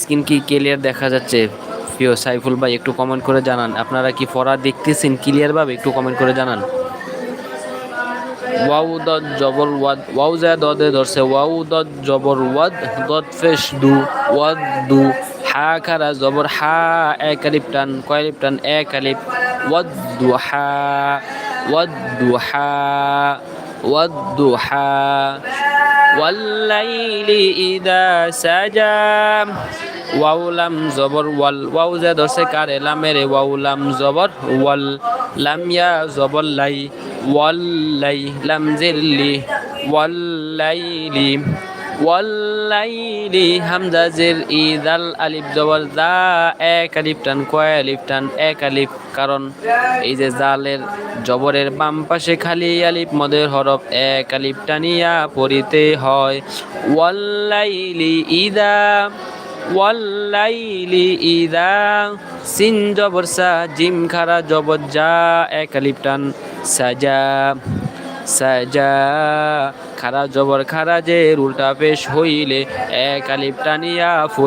Screen কি clear দেখা যাচ্ছে? প্রিয় সাইফুল ভাই, একটু কমেন্ট করে জানান। আপনারা কি পড়া দেখতেছেন ক্লিয়ারভাবে একটু কমেন্ট করে জানান। ওয়াউ দত জবর ওয়াদ, ওয়াউ যা দদে ধরছে, ওয়াউ দত জবর ওয়াদ দত ফেশ দু, ওয়াদ দু, হা খারা জবর, হা এক আলিপ টান কয় আলিপ টান এক আলিপ ওয়াদ দু, হা, ওয়াদ দু, হা, ওয়াদ দু, হা والليل إذا سجى واولم زبر وال واو زد سكار لامر واولم زبر وال لم يا زبر لي واللي لم زلي والليل লাই লাম জিরলি ওয়াল লাইলি ওয়াল হামজা জির ইদাল আলিফ জবর দা এক আলিফ টান, কয় আলিফ টান, এক আলিফ। কারণ এই যে জালের জবরের বাম পাশে খালি আলিফ, মদের হরফ এক আলিফ টানিয়া পড়িতে হয়। ওয়াল্লাইলি ইদা ওয়াল্লাইলি ইদা সিন জবর সা, জিম খারা জবর যা এক আলিফ টান, সাজা। সাজা। খারা জবর খারা যে উল্টা পেশ হইলে এক আলিপ টানিয়া